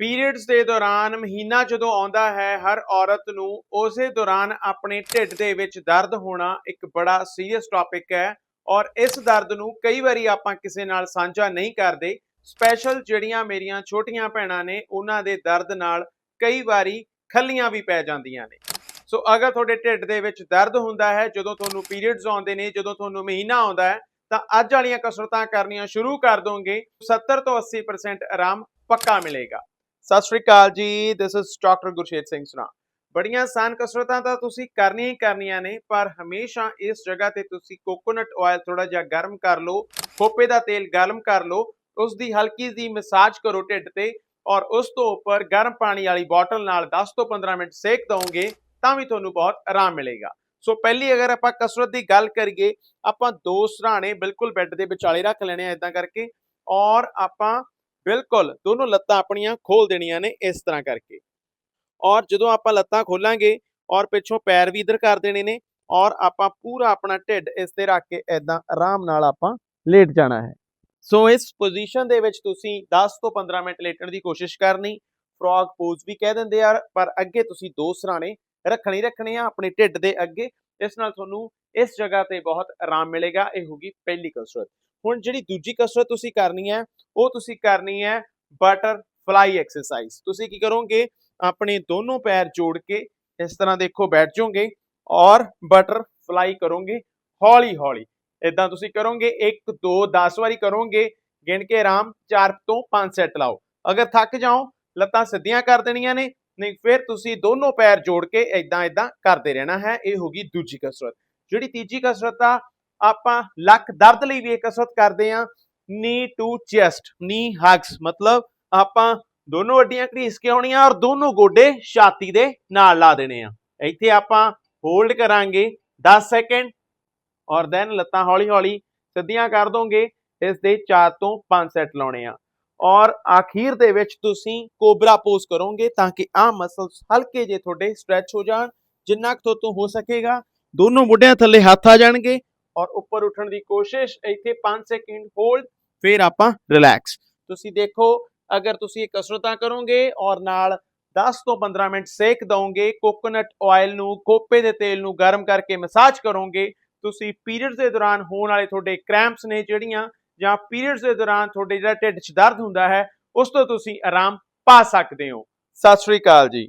Periods ਦੇ ਦੌਰਾਨ ਮਹੀਨਾ ਜਦੋਂ ਆਉਂਦਾ ਹੈ, ਹਰ ਔਰਤ ਨੂੰ ਉਸੇ ਦੌਰਾਨ ਆਪਣੇ ਢਿੱਡ ਦੇ ਵਿੱਚ ਦਰਦ ਹੋਣਾ ਇੱਕ ਬੜਾ ਸੀਰੀਅਸ ਟੌਪਿਕ ਹੈ ਔਰ ਇਸ ਦਰਦ ਨੂੰ ਕਈ ਵਾਰੀ ਆਪਾਂ ਕਿਸੇ ਨਾਲ ਸਾਂਝਾ ਨਹੀਂ ਕਰਦੇ। ਸਪੈਸ਼ਲ ਜਿਹੜੀਆਂ ਮੇਰੀਆਂ ਛੋਟੀਆਂ ਭੈਣਾਂ ਨੇ, ਉਹਨਾਂ ਦੇ ਦਰਦ ਨਾਲ ਕਈ ਵਾਰੀ ਖੱਲੀਆਂ ਵੀ ਪੈ ਜਾਂਦੀਆਂ ਨੇ। ਸੋ ਅਗਰ ਤੁਹਾਡੇ ਢਿੱਡ ਦੇ ਵਿੱਚ ਦਰਦ ਹੁੰਦਾ ਹੈ, ਜਦੋਂ ਤੁਹਾਨੂੰ ਪੀਰੀਅਡਸ ਆਉਂਦੇ ਨੇ, ਜਦੋਂ ਤੁਹਾਨੂੰ ਮਹੀਨਾ ਆਉਂਦਾ ਹੈ, ਤਾਂ ਅੱਜ ਵਾਲੀਆਂ ਕਸਰਤਾਂ ਕਰਨੀਆਂ ਸ਼ੁਰੂ ਕਰ ਦੋਗੇ। 70 ਤੋਂ 80% ਆਰਾਮ ਪੱਕਾ ਮਿਲੇਗਾ। ਸਤਿ ਸ਼੍ਰੀ ਅਕਾਲ ਜੀ this is doctor Gurshet Singh ਸੁਨਾ ਬੜੀਆਂ ਆਸਾਨ ਕਸਰਤਾਂ ਤਾਂ ਤੁਸੀਂ ਕਰਨੀਆਂ ਹੀ ਕਰਨੀਆਂ ਨੇ, ਪਰ ਹਮੇਸ਼ਾ ਇਸ ਜਗ੍ਹਾ ਤੇ ਤੁਸੀਂ ਕੋਕੋਨਟ ਆਇਲ ਥੋੜਾ ਜਿਹਾ ਗਰਮ ਕਰ ਲਓ, ਖੋਪੇ ਦਾ ਤੇਲ ਗਰਮ ਕਰ ਲਓ ਉਸ ਦੀ ਹਲਕੀ ਜਿਹੀ ਮਸਾਜ ਕਰੋ ਢਿੱਡ ਤੇ ਔਰ ਉਸ ਤੋਂ ਉੱਪਰ ਗਰਮ ਪਾਣੀ ਵਾਲੀ ਬੋਤਲ ਨਾਲ 10 ਤੋਂ 15 ਮਿੰਟ ਸੇਕ ਦਵੋਗੇ, ਤਾਂ ਵੀ ਤੁਹਾਨੂੰ ਬਹੁਤ ਆਰਾਮ ਮਿਲੇਗਾ। ਸੋ ਪਹਿਲੀ ਅਗਰ ਆਪਾਂ ਕਸਰਤ ਦੀ ਗੱਲ ਕਰੀਏ, ਆਪਾਂ ਦੋ ਸਰਾਣੇ ਬਿਲਕੁਲ ਬੈੱਡ ਦੇ ਵਿਚਾਲੇ ਰੱਖ ਲੈਣੇ ਆ ਇਦਾਂ ਕਰਕੇ ਔਰ ਆਪਾਂ ਬਿਲਕੁਲ, ਦੋਨੋਂ ਲੱਤਾਂ ਆਪਣੀਆਂ ਖੋਲ ਦੇਣੀਆਂ ਨੇ ਇਸ ਤਰ੍ਹਾਂ ਕਰਕੇ। ਔਰ ਜਦੋਂ ਆਪਾਂ ਲੱਤਾਂ ਖੋਲਾਂਗੇ ਔਰ ਪਿੱਛੋਂ ਪੈਰ ਵੀ ਇਧਰ ਕਰ ਦੇਣੇ ਨੇ ਔਰ ਆਪਾਂ ਪੂਰਾ ਆਪਣਾ ਢਿੱਡ ਇਸ ਤੇ ਰੱਖ ਕੇ ਇਦਾਂ ਆਰਾਮ ਨਾਲ ਆਪਾਂ ਲੇਟ ਜਾਣਾ ਹੈ। ਸੋ ਇਸ ਪੋਜੀਸ਼ਨ ਦੇ ਵਿੱਚ ਤੁਸੀਂ 10 ਤੋਂ 15 ਮਿੰਟ ਲੇਟਣ ਦੀ ਕੋਸ਼ਿਸ਼ ਕਰਨੀ ਫਰੋਗ ਪੋਜ਼ ਵੀ ਕਹਿ ਦਿੰਦੇ ਆ, ਪਰ ਅੱਗੇ ਤੁਸੀਂ ਦੋ ਸਰਾਣੇ ਰੱਖਣੇ ਰੱਖਣੇ ਆ ਆਪਣੇ ਢਿੱਡ ਦੇ ਅੱਗੇ। ਇਸ ਨਾਲ ਤੁਹਾਨੂੰ ਇਸ ਜਗ੍ਹਾ ਤੇ ਬਹੁਤ ਆਰਾਮ ਮਿਲੇਗਾ, ਇਹ ਹੋਗੀ ਪਹਿਲੀ ਕਸਰਤ। ਹੁਣ ਜਿਹੜੀ ਦੂਜੀ ਕਸਰਤ ਤੁਸੀਂ ਕਰਨੀ ਹੈ, ਉਹ ਤੁਸੀਂ ਕਰਨੀ ਹੈ ਬਟਰਫਲਾਈ ਐਕਸਰਸਾਈਜ਼ ਤੁਸੀਂ ਕੀ ਕਰੋਗੇ? ਆਪਣੇ ਦੋਨੋਂ ਪੈਰ ਜੋੜ ਕੇ ਇਸ ਤਰ੍ਹਾਂ ਦੇਖੋ ਬੈਠ ਜਾਓਗੇ ਔਰ ਬਟਰਫਲਾਈ ਕਰੋਗੇ ਹੌਲੀ ਹੌਲੀ ਇਦਾਂ ਤੁਸੀਂ ਕਰੋਗੇ 1 2 10 ਵਾਰੀ ਕਰੋਗੇ, ਗਿਣ ਕੇ ਆਰਾਮ 4 ਤੋਂ 5 ਸੈੱਟ ਲਾਓ। ਅਗਰ ਥੱਕ ਜਾਓ, ਲੱਤਾਂ ਸਿੱਧੀਆਂ ਕਰ ਦੇਣੀਆਂ ਨੇ, ਨਹੀਂ ਫਿਰ ਤੁਸੀਂ ਦੋਨੋਂ ਪੈਰ ਜੋੜ ਕੇ ਇਦਾਂ ਇਦਾਂ ਕਰਦੇ ਰਹਿਣਾ ਹੈ, ਇਹ ਹੋਗੀ ਦੂਜੀ ਕਸਰਤ। ਜਿਹੜੀ ਤੀਜੀ ਕਸਰਤ ਆ ਆਪਾਂ ਲੱਕ ਦਰਦ ਲਈ ਵੀ ਇਹ ਕਸਰਤ ਕਰਦੇ ਆ ਨੀ ਟੂ ਚੈਸਟ ਨੀ ਹਗਸ ਮਤਲਬ ਆਪਾਂ ਦੋਨੋਂ ਅੱਡੀਆਂ ਘੜੀਸ ਕੇ ਆਉਣੀਆਂ ਔਰ ਦੋਨੋਂ ਗੋਡੇ ਛਾਤੀ ਦੇ ਨਾਲ ਲਾ ਦੇਣੇ ਆ। ਇੱਥੇ ਆਪਾਂ ਹੋਲਡ ਕਰਾਂਗੇ 10 ਸੈਕਿੰਡ ਔਰ ਦੈਨ ਲੱਤਾਂ ਹੌਲੀ ਹੌਲੀ ਸਿੱਧੀਆਂ ਕਰ ਦੋਗੇ, ਇਸ ਦੇ 4 ਤੋਂ 5 ਸੈੱਟ ਲਾਉਣੇ ਆ। ਔਰ ਆਖੀਰ ਦੇ ਵਿੱਚ ਤੁਸੀਂ ਕੋਬਰਾ ਪੋਜ਼ ਕਰੋਗੇ ਤਾਂ ਕਿ ਆਹ ਮਸਲਸ ਹਲਕੇ ਜੇ ਤੁਹਾਡੇ ਸਟ੍ਰੈਚ ਹੋ ਜਾਣ, ਜਿੰਨਾ ਕੁ ਤੋਂ ਹੋ ਸਕੇਗਾ। ਦੋਨੋਂ ਮੁੱਢਿਆਂ ਥੱਲੇ ਹੱਥ ਆ ਜਾਣਗੇ। ਔਰ ਉੱਪਰ ਉੱਠਣ ਦੀ ਕੋਸ਼ਿਸ਼, ਇੱਥੇ 5 ਸੈਕਿੰਡ ਹੋਲਡ ਫਿਰ ਆਪਾਂ ਰਿਲੈਕਸ ਤੁਸੀਂ ਦੇਖੋ, ਅਗਰ ਤੁਸੀਂ ਇਹ ਕਸਰਤਾਂ ਕਰੋਗੇ ਔਰ ਨਾਲ 10 ਤੋਂ 15 ਮਿੰਟ ਸੇਕ ਦਵੋਗੇ ਕੋਕੋਨਟ ਆਇਲ ਨੂੰ, ਕੋਪੇ ਦੇ ਤੇਲ ਨੂੰ ਗਰਮ ਕਰਕੇ ਮਸਾਜ ਕਰੋਗੇ, ਤੁਸੀਂ ਪੀਰੀਅਡਸ ਦੇ ਦੌਰਾਨ ਹੋਣ ਵਾਲੇ ਤੁਹਾਡੇ ਕ੍ਰੈਂਪਸ ਨੇ ਜਿਹੜੀਆਂ, ਜਾਂ ਪੀਰੀਅਡਸ ਦੇ ਦੌਰਾਨ ਤੁਹਾਡੇ ਜਿਹੜਾ ਢਿੱਡ 'ਚ ਦਰਦ ਹੁੰਦਾ ਹੈ, ਉਸ ਤੋਂ ਤੁਸੀਂ ਆਰਾਮ ਪਾ ਸਕਦੇ ਹੋ। ਸਤਿ ਸ਼੍ਰੀ ਅਕਾਲ ਜੀ।